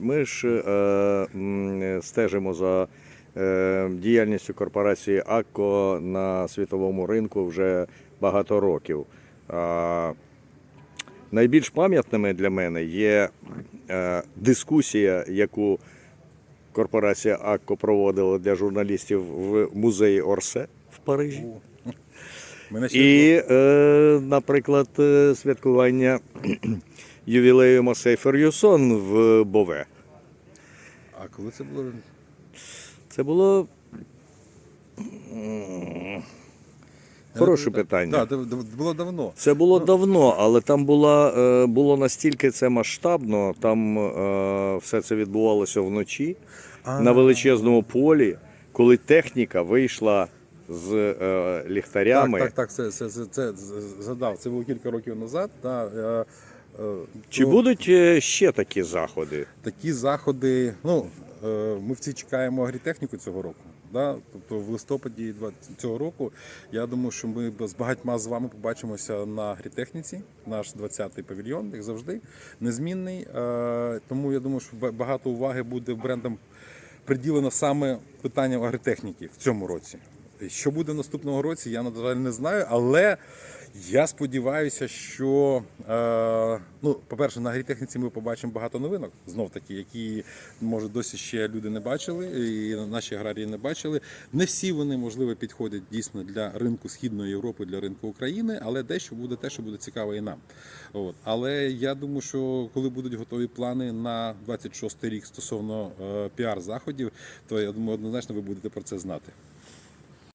Ми ж е, стежимо за е, діяльністю корпорації АККО на світовому ринку вже багато років. А, найбільш пам'ятними для мене є е, дискусія, яку корпорація АККО проводила для журналістів в музеї Орсе в Парижі. І, е, наприклад, е, святкування ювілею Масей Фер'юсон в Бове. А коли це було? Це було. Хороше питання. Так, було давно. Це було давно, але там була, е, було настільки це масштабно, там е, все це відбувалося вночі на величезному полі, коли техніка вийшла з е, ліхтарями. Так, так, так, це, це, це, це з- згадав. Це було кілька років назад. Е, Чи то будуть е, ще такі заходи? такі заходи? Ну, е, ми всі чекаємо агрітехніку цього року. Да? Тобто в листопаді 20 цього року я думаю, що ми з багатьма з вами побачимося на агрітехніці, наш 20-й павільйон, як завжди, незмінний. Тому я думаю, що ба- багато уваги буде брендам приділено саме питанням агротехніки в цьому році. Що буде в наступному році, я на жаль не знаю, але я сподіваюся, що е, ну, по-перше, на агрітехніці ми побачимо багато новинок, знов таки, які може досі ще люди не бачили, і наші аграрії не бачили. Не всі вони можливо підходять дійсно для ринку східної Європи, для ринку України, але дещо буде те, що буде цікаво і нам. От. Але я думаю, що коли будуть готові плани на 26 рік стосовно е, піар заходів, то я думаю, однозначно ви будете про це знати.